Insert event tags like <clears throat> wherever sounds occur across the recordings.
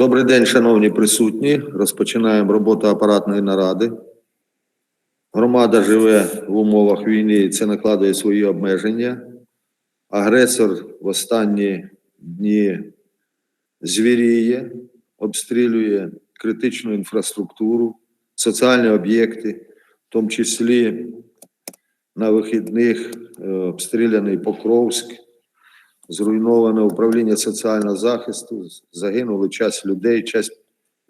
Добрий день, шановні присутні. Розпочинаємо роботу апаратної наради. Громада живе в умовах війни, і це накладує свої обмеження. Агресор в останні дні звіріє, обстрілює критичну інфраструктуру, соціальні об'єкти, в тому числі на вихідних е, обстріляний Покровськ, зруйноване управління соціального захисту, загинули час людей, час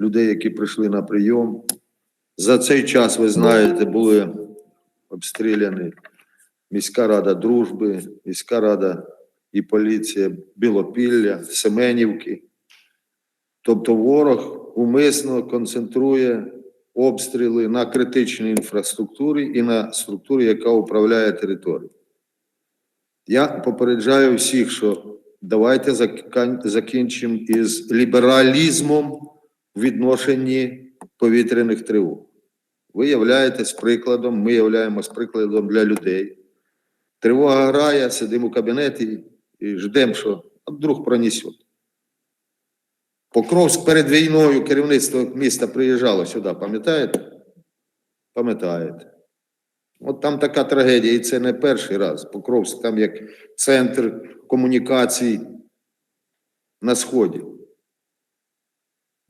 людей, які прийшли на прийом. За цей час, ви знаєте, були обстріляні міська рада дружби, міська рада і поліція Білопілля, Семенівки. Тобто ворог умисно концентрує обстріли на критичній інфраструктурі і на структурі, яка управляє територією. Я попереджаю всіх, що давайте закінчимо із лібералізмом в відношенні повітряних тривог. Ви являєтесь прикладом, ми являємось прикладом для людей. Тривога грає, сидимо в кабінеті і ждемо, що вдруг пронесет. Покровськ перед війною керівництво міста приїжджало сюди, пам'ятаєте? Пам'ятаєте. От там така трагедія, і це не перший раз. Покровськ там як центр комунікацій на Сході.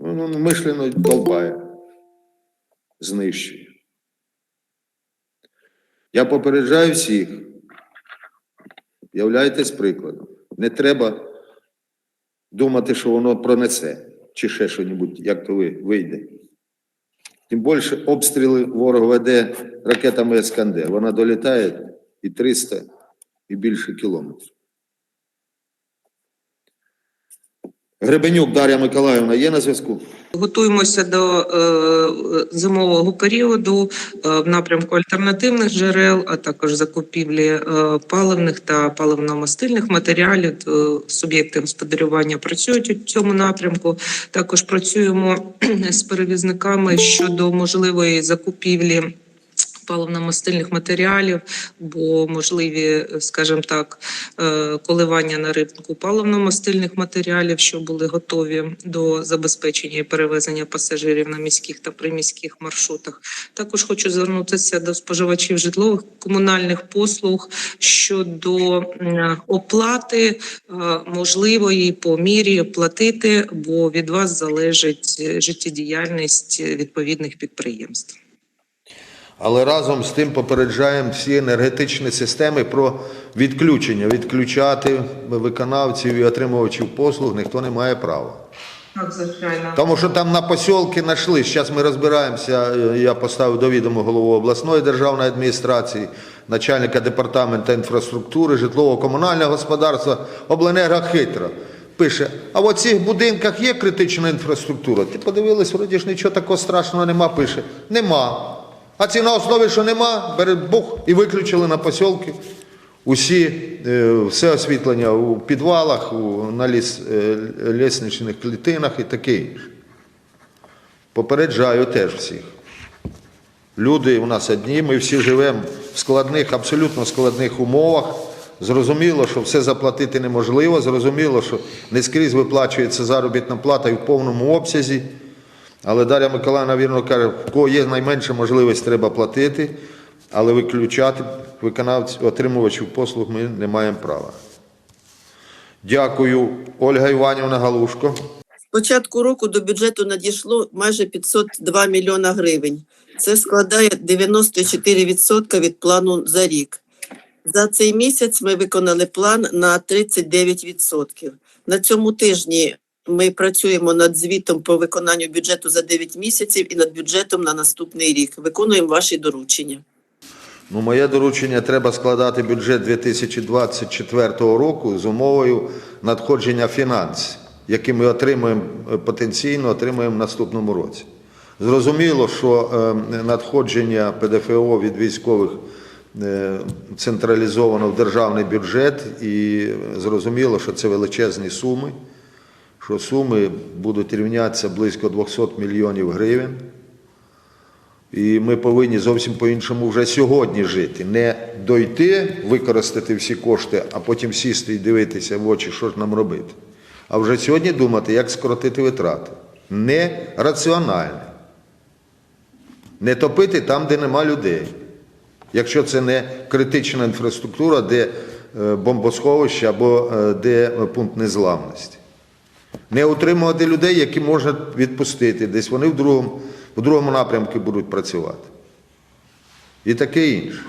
Ну, мишлено долбає, знищує. Я попереджаю всіх, являйтесь прикладом. Не треба думати, що воно пронесе, чи ще щось, як то ви вийде. Тим більше обстріли ворог веде ракетами Ескандер. Вона долітає і 300, і більше кілометрів. Гребенюк Дар'я Миколаївна є на зв'язку? Готуємося до е, зимового періоду е, в напрямку альтернативних джерел, а також закупівлі е, паливних та паливно-мастильних матеріалів. Е, Суб'єкти господарювання працюють у цьому напрямку. Також працюємо <clears throat> з перевізниками щодо можливої закупівлі. Паливно-мастильних матеріалів, бо можливі, скажімо так, е, коливання на ринку паливно-мастильних матеріалів, що були готові до забезпечення і перевезення пасажирів на міських та приміських маршрутах. Також хочу звернутися до споживачів житлових комунальних послуг щодо оплати е, можливої по мірі платити, бо від вас залежить е, життєдіяльність відповідних підприємств. Але разом з тим попереджаємо всі енергетичні системи про відключення. Відключати виконавців і отримувачів послуг ніхто не має права. Так, звичайно. Тому що там на посілки знайшли. Зараз ми розбираємося. Я поставив до відома голову обласної державної адміністрації, начальника департаменту інфраструктури, житлово-комунального господарства. Обленерго хитро. Пише, а в цих будинках є критична інфраструктура. Ти подивились, вроді ж нічого такого страшного нема. Пише, нема. А ці на основі, що нема, бере Бог і виключили на посілки усі, е, все освітлення у підвалах, на ліс, е, лісничних клітинах і таке інше. Попереджаю теж всіх. Люди у нас одні, ми всі живемо в складних, абсолютно складних умовах. Зрозуміло, що все заплатити неможливо, зрозуміло, що не скрізь виплачується заробітна плата і в повному обсязі. Але Дар'я Миколаївна вірно каже, в кого є найменша можливість, треба платити, але виключати виконавців, отримувачів послуг ми не маємо права. Дякую, Ольга Іванівна Галушко. З початку року до бюджету надійшло майже 502 мільйона гривень. Це складає 94% від плану за рік. За цей місяць ми виконали план на 39%. На цьому тижні ми працюємо над звітом по виконанню бюджету за 9 місяців і над бюджетом на наступний рік. Виконуємо ваші доручення. Ну, моє доручення треба складати бюджет 2024 року з умовою надходження фінансів, які ми отримуємо е, потенційно отримуємо в наступному році. Зрозуміло, що е, надходження ПДФО від військових е, централізовано в державний бюджет, і зрозуміло, що це величезні суми, що суми будуть рівнятися близько 200 мільйонів гривень. І ми повинні зовсім по-іншому вже сьогодні жити. Не дойти, використати всі кошти, а потім сісти і дивитися в очі, що ж нам робити. А вже сьогодні думати, як скоротити витрати. нераціональне. Не топити там, де нема людей. Якщо це не критична інфраструктура, де е, бомбосховище або е, де пункт незламності. Не утримувати людей, які можна відпустити, десь вони в другому, в другому напрямку будуть працювати. І таке інше.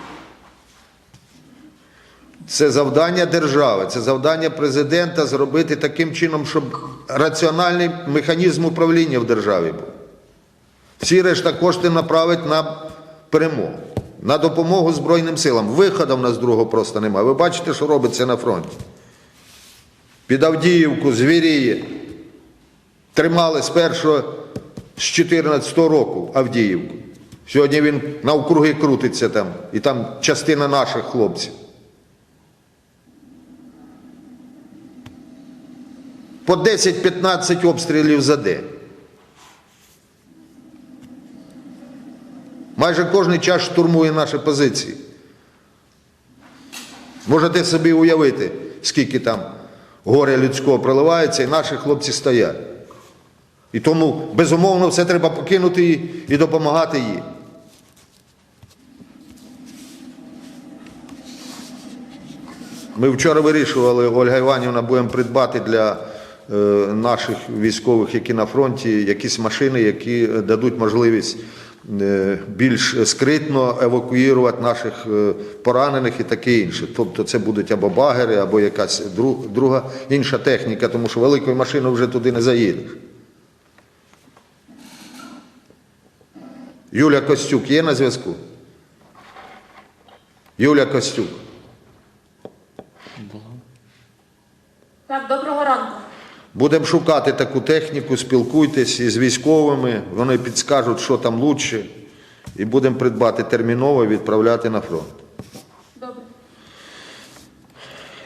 Це завдання держави, це завдання президента зробити таким чином, щоб раціональний механізм управління в державі був. Всі решта кошти направить на перемогу, на допомогу Збройним силам. Виходу в нас другого просто немає. Ви бачите, що робиться на фронті. Під Авдіївку, Звіріє. Тримали з першого з 14 року Авдіївку. Сьогодні він навкруги крутиться там, і там частина наших хлопців. По 10-15 обстрілів за день. Майже кожен час штурмує наші позиції. Можете собі уявити, скільки там горя людського проливається, і наші хлопці стоять. І тому, безумовно, все треба покинути і, і допомагати їм. Ми вчора вирішували, Ольга Іванівна, будемо придбати для е, наших військових, які на фронті, якісь машини, які дадуть можливість е, більш скритно евакуювати наших е, поранених і таке інше. Тобто це будуть або багери, або якась дру- друга інша техніка, тому що великою машиною вже туди не заїдеш. Юля Костюк є на зв'язку? Юля Костюк. Так, доброго ранку. Будемо шукати таку техніку, спілкуйтесь із військовими, вони підскажуть, що там лучше, і будемо придбати терміново і відправляти на фронт. Добре.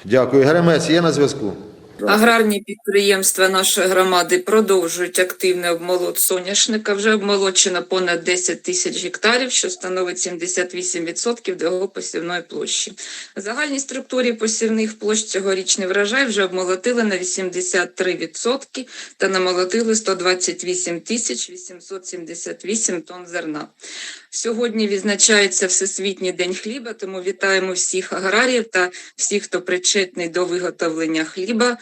Дякую. Гремець є на зв'язку? Аграрні підприємства нашої громади продовжують активний обмолот соняшника. Вже обмолочено понад 10 тисяч гектарів, що становить 78% до його посівної площі. В загальній структурі посівних площ цьогорічний врожай вже обмолотили на 83% та намолотили 128 тисяч 878 тонн зерна. Сьогодні відзначається Всесвітній день хліба, тому вітаємо всіх аграріїв та всіх, хто причетний до виготовлення хліба.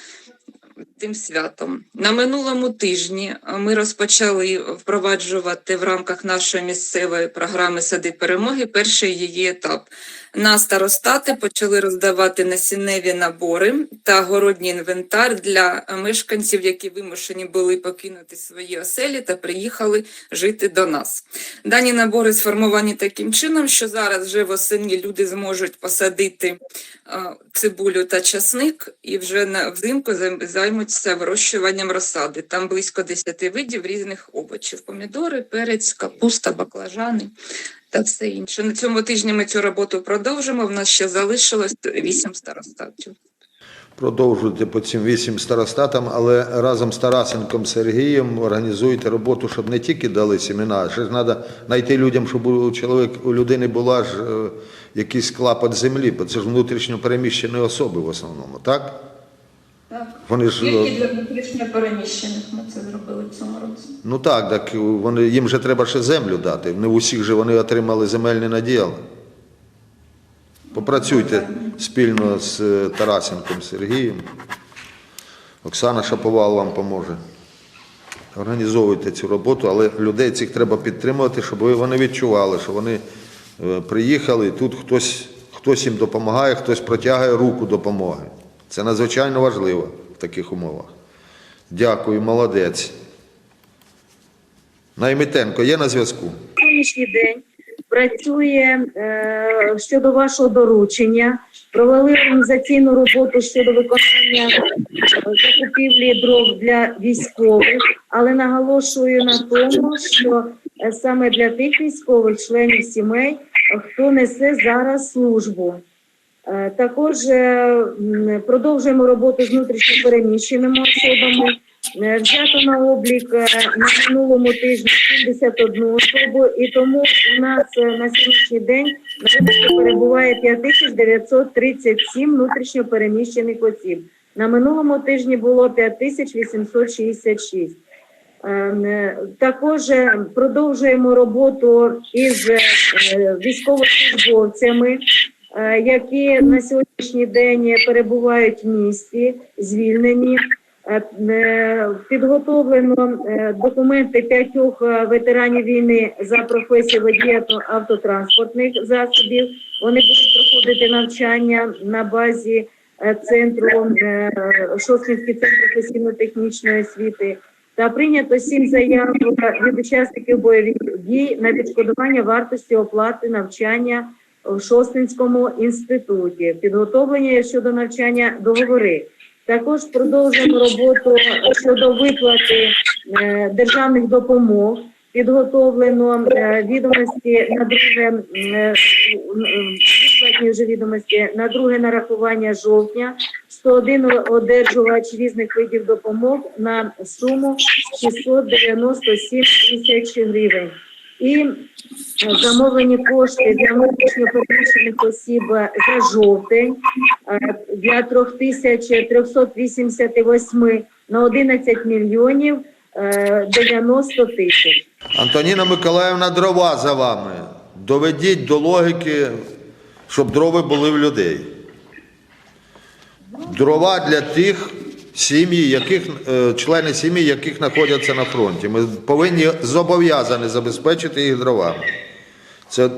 Тим святом на минулому тижні е, ми розпочали впроваджувати в рамках нашої місцевої програми Сади перемоги перший її етап. На старостати почали роздавати насінневі набори та городній інвентар для мешканців, які вимушені були покинути свої оселі та приїхали жити до нас. Дані набори сформовані таким чином, що зараз вже восени люди зможуть посадити е, цибулю та часник і вже взимку займ- займуться вирощуванням розсади. Там близько 10 видів різних овочів: помідори, перець, капуста, баклажани та все інше. На цьому тижні ми цю роботу продовжимо. В нас ще залишилось 8 старостатів. Продовжуйте по цим вісім старостатам, але разом з Тарасенком Сергієм організуйте роботу, щоб не тільки дали семена, ще ж треба знайти людям, щоб у чоловік у людини була ж е, якийсь клапот землі, бо це ж внутрішньо переміщені особи в основному, так? Так. Вони ж е, Тільки для внутрішньо переміщених ми це зробили в цьому році. ну так, так вони їм же треба ще землю дати. Не в усіх же вони отримали земельний наділ. Попрацюйте спільно з е, Тарасенком Сергієм. Оксана Шаповал вам поможе. Організовуйте цю роботу, але людей цих треба підтримувати, щоб вони відчували, що вони е, приїхали, і тут хтось, хтось їм допомагає, хтось протягує руку допомоги. Це надзвичайно важливо в таких умовах. Дякую, молодець. Наймитенко є на зв'язку? сьогоднішній день працює е, щодо вашого доручення, провели організаційну роботу щодо виконання е, закупівлі дров для військових, але наголошую на тому, що е, саме для тих військових членів сімей, хто несе зараз службу. Е, Також е, продовжуємо роботу з внутрішньо переміщеними особами. Е, Взято на облік на минулому тижні 71 особу, і тому у нас на сьогоднішній день перебуває 5937 внутрішньо переміщених осіб. На минулому тижні було 5866. Е, Також продовжуємо роботу із військовослужбовцями, які на сьогоднішній день перебувають в місті, звільнені. Е, е, Підготовлено е, документи п'ятьох е, ветеранів війни за професією водія автотранспортних засобів. Вони будуть проходити навчання на базі е, центру е, Шосткинський центр професійно-технічної освіти. Та прийнято сім заяв від учасників бойових дій на відшкодування вартості оплати навчання в Шостинському інституті. Підготовлення щодо навчання договори. Також продовжуємо роботу щодо виплати е, державних допомог. Підготовлено е, відомості на друге е, виплатні вже відомості на друге нарахування жовтня. 101 одержувач різних видів допомог на суму 697 тисяч гривень. І е, замовлені кошти для внутрішньо переміщених осіб е, за жовтень е, для 3388 на 11 мільйонів е, 90 тисяч. Антоніна Миколаївна, дрова за вами. Доведіть до логіки, щоб дрова були в людей. Дрова для тих сім'ї, яких, е, члени сім'ї, яких знаходяться на фронті. Ми повинні зобов'язані забезпечити їх дровами. Це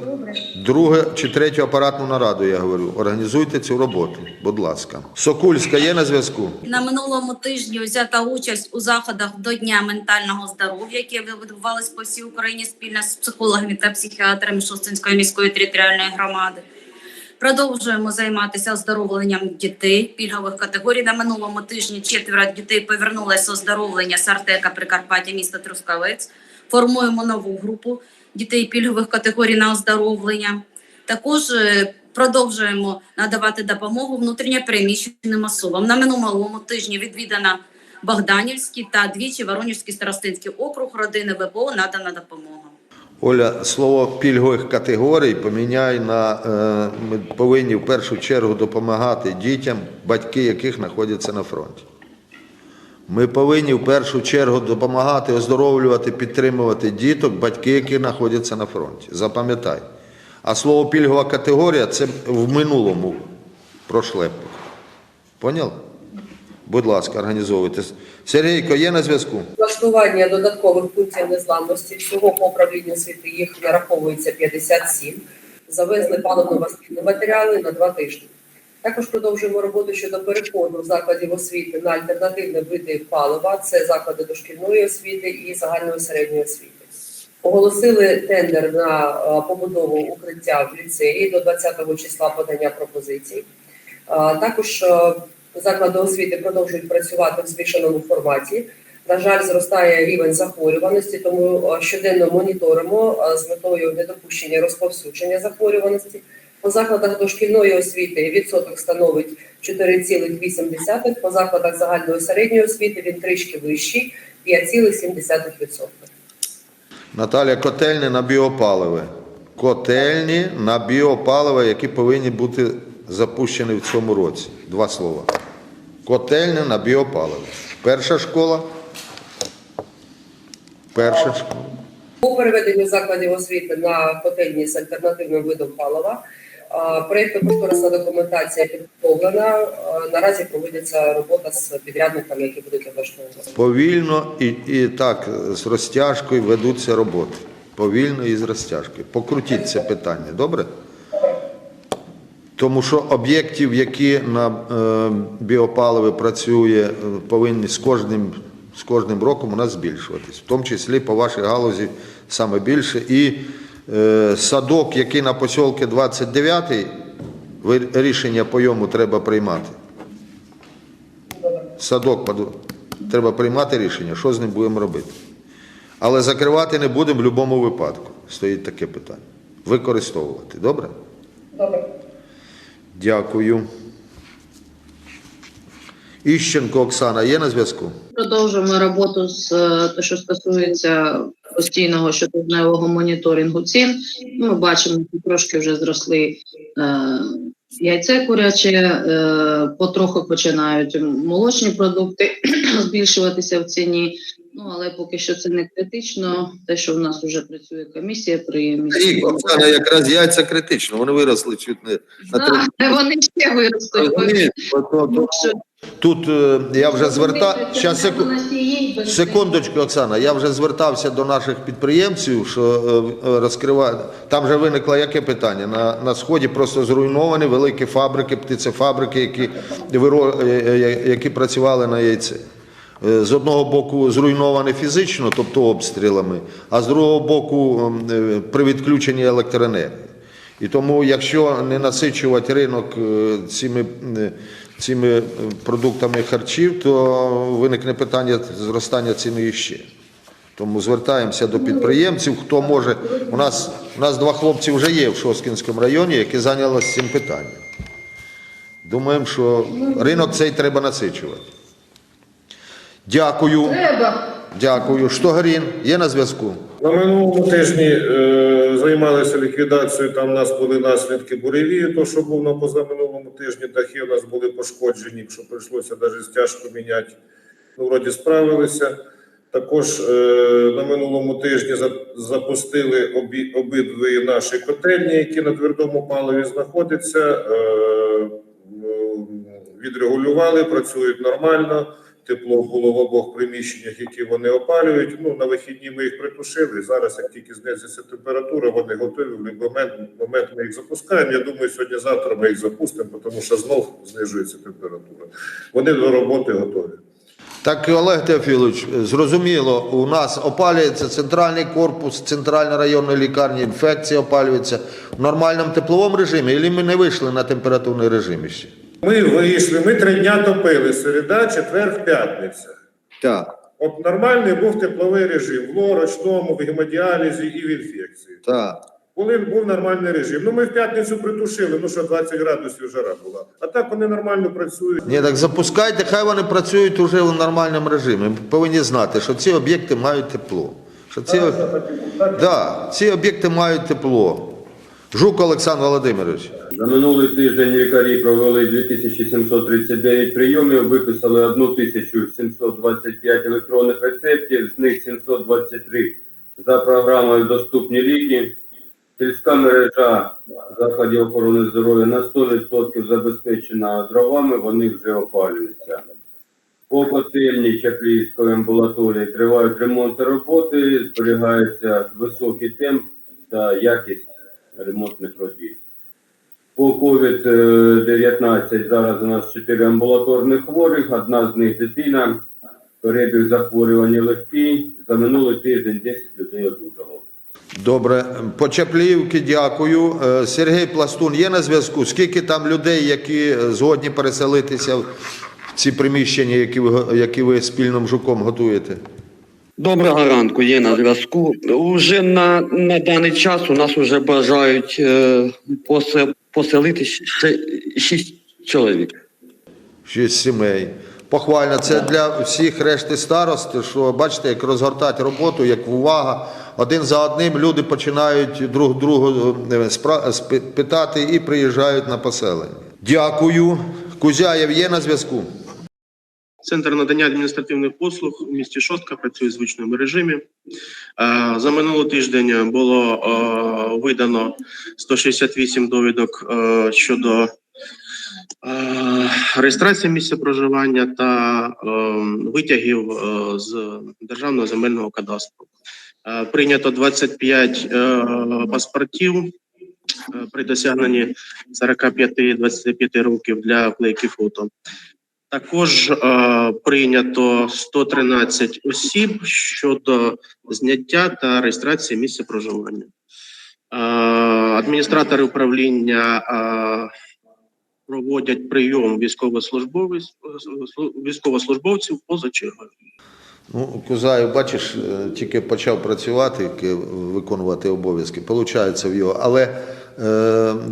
друге чи третю апаратну нараду, я говорю. Організуйте цю роботу, будь ласка. Сокульська є на зв'язку? На минулому тижні взята участь у заходах до Дня ментального здоров'я, які відбувались по всій Україні спільно з психологами та психіатрами Шостинської міської територіальної громади. Продовжуємо займатися оздоровленням дітей пільгових категорій. На минулому тижні четверо дітей повернулися з оздоровлення з Артека Прикарпаття міста Трускавець. Формуємо нову групу дітей пільгових категорій на оздоровлення. Також е, продовжуємо надавати допомогу внутрішньопереміщеним особам. На минулому тижні відвідана Богданівський та двічі Воронежський старостинський округ родини ВПО надана допомога. Оля, слово пільгових категорій поміняй на е, ми повинні в першу чергу допомагати дітям, батьки яких знаходяться на фронті. Ми повинні в першу чергу допомагати оздоровлювати, підтримувати діток, батьки, які знаходяться на фронті. Запам'ятай. А слово пільгова категорія це в минулому прошле. Поняв? Будь ласка, організовуйте. Сергійко, є на зв'язку? Влаштування додаткових пунктів незламності всього по управлінню освіти їх нараховується 57. Завезли паливно-мастильні матеріали на два тижні. Також продовжуємо роботу щодо переходу закладів освіти на альтернативні види палива. Це заклади дошкільної освіти і загальної середньої освіти. Оголосили тендер на побудову укриття в ліцеї до 20 числа подання пропозицій. Також заклади освіти продовжують працювати в збільшеному форматі. На жаль, зростає рівень захворюваності, тому е, щоденно моніторимо е, з метою недопущення розповсюдження захворюваності. По закладах дошкільної освіти відсоток становить 4,8%, по закладах загальної середньої освіти він трішки вищий 5,7%. Наталя, котельні на біопаливи. Котельні на біопаливо, які повинні бути запущені в цьому році. Два слова. Котельні на біопаливо. Перша школа. Перша школа. По переведенню закладів освіти на котельні з альтернативним видом палива. Проєктно-кошторисна документація підготовлена. Наразі проводиться робота з підрядниками, які будуть облаштовувати. Повільно і, і так з розтяжкою ведуться роботи. Повільно і з розтяжкою. Покрутіть це питання, добре? Тому що об'єктів, які на е, біопаливі працює, е, повинні з кожним, з кожним роком у нас збільшуватись, в тому числі по вашій галузі саме більше. І е, садок, який на посілки 29, ви рішення по йому треба приймати. Садок треба приймати рішення, що з ним будемо робити. Але закривати не будемо в будь-якому випадку. Стоїть таке питання. Використовувати. Добре? Добре. Дякую. Іщенко Оксана є на зв'язку? Продовжуємо роботу з е, те, що стосується постійного щотижневого моніторингу цін. Ну, Ми бачимо, що трошки вже зросли е, яйце куряче, е, потроху починають молочні продукти <clears throat> збільшуватися в ціні. Ну, але поки що це не критично. Те, що в нас вже працює комісія при Рік, Оксана, якраз яйця критично, вони виросли чуть не на три. Да, вони ще виростуть. Тому що Тут е, я вже звертав. Щас, секу... Секундочку, Оксана, я вже звертався до наших підприємців, що е, е, розкривають. Там вже виникло яке питання? На, на сході просто зруйновані великі фабрики, птицефабрики, які, виро- е, е, які працювали на яйце. Е, З одного боку зруйновані фізично, тобто обстрілами, а з другого боку е, при відключенні електроенергії. І тому, якщо не насичувати ринок е, цими, цими продуктами харчів, то виникне питання зростання ціни іще. Тому звертаємося до підприємців, хто може. У нас, у нас два хлопці вже є в Шосткінському районі, які зайнялися цим питанням. Думаємо, що ринок цей треба насичувати. Дякую. Дякую. Штогорін є на зв'язку? На минулому тижні е, займалися ліквідацією. Там у нас були наслідки буревію, то що був на позаминулому тижні. Дахи у нас були пошкоджені, що прийшлося навіть стяжку міняти. Ну, вроді справилися. Також е, на минулому тижні за- запустили обі, обидві наші котельні, які на твердому паливі знаходяться. Е, м, відрегулювали, працюють нормально. Тепло було в обох приміщеннях, які вони опалюють. Ну на вихідні ми їх притушили. Зараз, як тільки знизиться температура, вони готові. В момент, момент ми їх запускаємо. Я думаю, сьогодні-завтра ми їх запустимо, тому що знов знижується температура. Вони до роботи готові. Так, Олег Теофілович, зрозуміло, у нас опалюється центральний корпус, центральна районна лікарня, інфекція опалюється в нормальному тепловому режимі, або ми не вийшли на температурний режим ще? Ми вийшли, ми три дня топили. Середа, четвер, п'ятниця. Так, От нормальний був тепловий режим в лорочному, в гемодіалізі і в інфекції. так. Коли був нормальний режим. Ну ми в п'ятницю притушили, ну що 20 градусів жара була. А так вони нормально працюють. Ні, так запускайте, хай вони працюють уже в нормальному режимі. Ми повинні знати, що ці об'єкти мають тепло. Що ці, да, ці об'єкти мають тепло. Жук Олександр Володимирович. За минулий тиждень лікарі провели 2739 прийомів, виписали 1725 електронних рецептів, з них 723 за програмою Доступні ліки. Сільська мережа закладів охорони здоров'я на 100% забезпечена дровами, вони вже опалюються. По котельні Чаплівської амбулаторії тривають ремонтні роботи, зберігається високий темп та якість ремонтних робіт. По COVID-19 зараз у нас 4 амбулаторних хворих, одна з них дитина, перебіг захворювання легкий. За минулий тиждень 10 людей одужало. Добре, по Чапліївки дякую. Е, Сергій Пластун є на зв'язку. Скільки там людей, які е, згодні переселитися в ці приміщення, які ви, які ви спільним жуком готуєте? Доброго ранку, є на зв'язку. Уже на, на даний час у нас вже бажають е, посе, поселити ще шість чоловік. Шість сімей. Похвально, це для всіх решти старост, що бачите, як розгортати роботу, як увага. Один за одним люди починають друг другу е, питати і приїжджають на поселення. Дякую. Кузяєв є на зв'язку? Центр надання адміністративних послуг у місті Шостка працює в звичному режимі. За минулий тиждень було видано 168 довідок щодо реєстрації місця проживання та витягів з державного земельного кадастру. Прийнято 25 е, паспортів при досягненні 45-25 років для вклейки фото. Також е, прийнято 113 осіб щодо зняття та реєстрації місця проживання. Е, адміністратори управління е, проводять прийом військовослужбовців поза чергою. Ну, Кузаєв, бачиш, е, тільки почав працювати, виконувати обов'язки. Получається в його. Але е,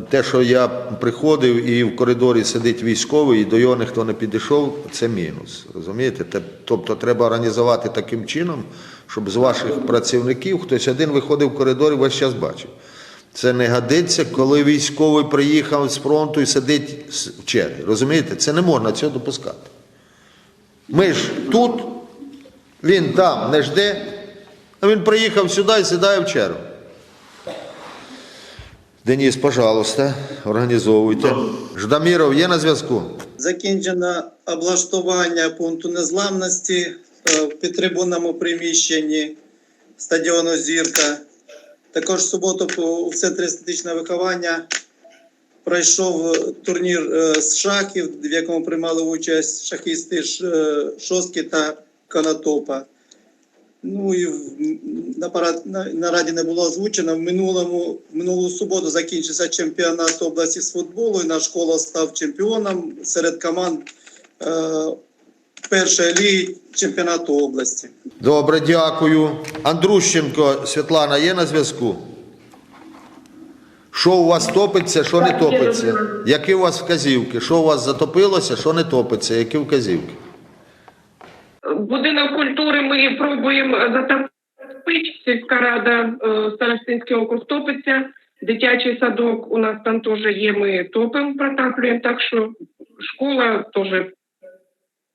те, що я приходив і в коридорі сидить військовий, і до його ніхто не підійшов, це мінус. Розумієте? Тобто треба організувати таким чином, щоб з ваших працівників хтось один виходив в коридор і весь час бачив. Це не годиться, коли військовий приїхав з фронту і сидить в черзі. Розумієте? Це не можна цього допускати. Ми ж тут Він там не жде, а він приїхав сюди і сідає в чергу. Деніс, пожалуйста, організовуйте. Ждаміров є на зв'язку? Закінчено облаштування пункту незламності е, в підтрибунному приміщенні стадіону Зірка. Також в суботу в центрі естетичного виховання пройшов турнір е, з шахів, в якому приймали участь шахісти е, Шостки та Конотопа. Ну і на, парад, на, на раді не було озвучено. В минулому в минулу суботу закінчився чемпіонат області з футболу, і наш школа став чемпіоном серед команд е, першої ліги чемпіонату області. Добре, дякую. Андрущенко Світлана є на зв'язку? Що у вас топиться, що не топиться? Які у вас вказівки? Що у вас затопилося, що не топиться? Які вказівки? Будинок культури ми пробуємо затопити. Сільська рада, е, Старостинський округ топиться. Дитячий садок у нас там теж є, ми топимо, протаплюємо, так що школа теж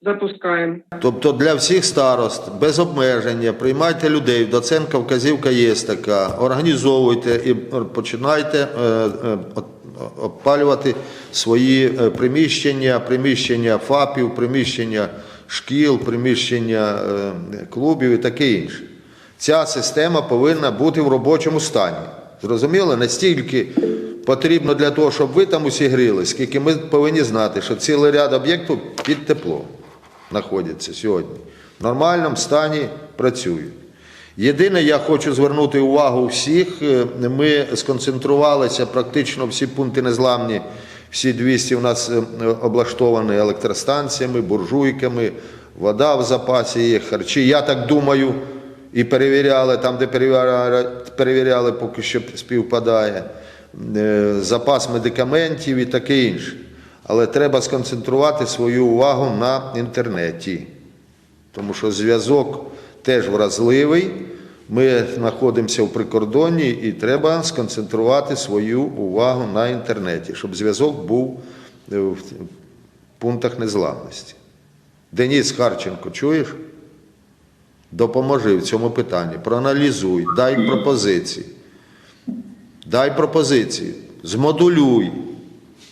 запускаємо. Тобто для всіх старост, без обмеження, приймайте людей, доценка вказівка є така, організовуйте і починайте е, е, опалювати свої приміщення, приміщення ФАПів, приміщення шкіл, приміщення е, клубів і таке інше. Ця система повинна бути в робочому стані. Зрозуміло? Настільки потрібно для того, щоб ви там усі гріли, скільки ми повинні знати, що цілий ряд об'єктів під теплом знаходяться сьогодні. В нормальному стані працюють. Єдине, я хочу звернути увагу всіх. е, Ми сконцентрувалися практично всі пункти незламні, всі 200 у нас е, облаштовані електростанціями, буржуйками, вода в запасі є, харчі. Я так думаю, і перевіряли там, де перевіряли, поки що співпадає, е, запас медикаментів і таке інше. Але треба сконцентрувати свою увагу на інтернеті тому що зв'язок теж вразливий. Ми знаходимося в прикордонні і треба сконцентрувати свою увагу на інтернеті, щоб зв'язок був е, в пунктах незламності. Деніс Харченко, чуєш? Допоможи в цьому питанні, проаналізуй, дай пропозиції. Дай пропозиції, змодулюй,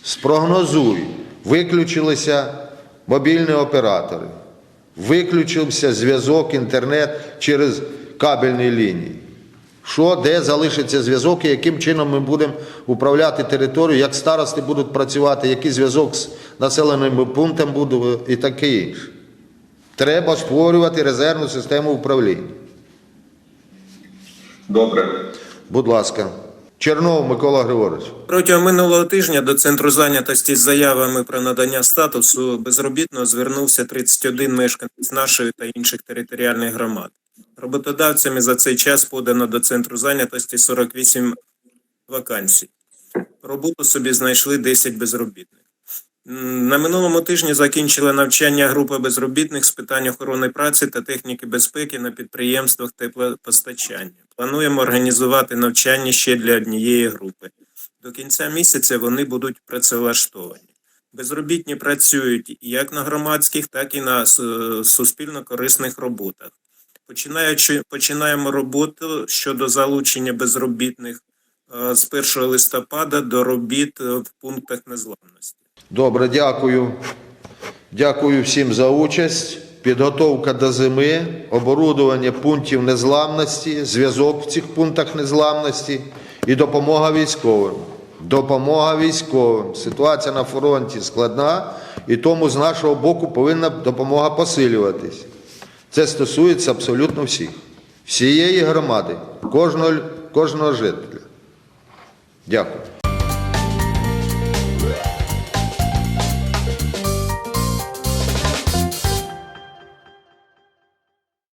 спрогнозуй. Виключилися мобільні оператори, виключився зв'язок, інтернет через кабельні лінії. Що, де залишиться зв'язок і яким чином ми будемо управляти територією, як старости будуть працювати, який зв'язок з населеними пунктами буде і таке інше. Треба створювати резервну систему управління. Добре. Будь ласка. Чернов Микола Григорович. Протягом минулого тижня до центру зайнятості з заявами про надання статусу безробітного звернувся 31 мешканець нашої та інших територіальних громад. Роботодавцями за цей час подано до центру зайнятості 48 вакансій. Роботу собі знайшли 10 безробітних. На минулому тижні закінчила навчання група безробітних з питань охорони праці та техніки безпеки на підприємствах теплопостачання. Плануємо організувати навчання ще для однієї групи. До кінця місяця вони будуть працевлаштовані. Безробітні працюють як на громадських, так і на суспільно корисних роботах. Починаючи, починаємо роботу щодо залучення безробітних е, з 1 листопада до робіт е, в пунктах незламності. Добре, дякую. Дякую всім за участь. Підготовка до зими, оборудування пунктів незламності, зв'язок в цих пунктах незламності і допомога військовим. Допомога військовим. Ситуація на фронті складна, і тому з нашого боку повинна допомога посилюватись. Це стосується абсолютно всіх, всієї громади, кожного, кожного жителя. Дякую.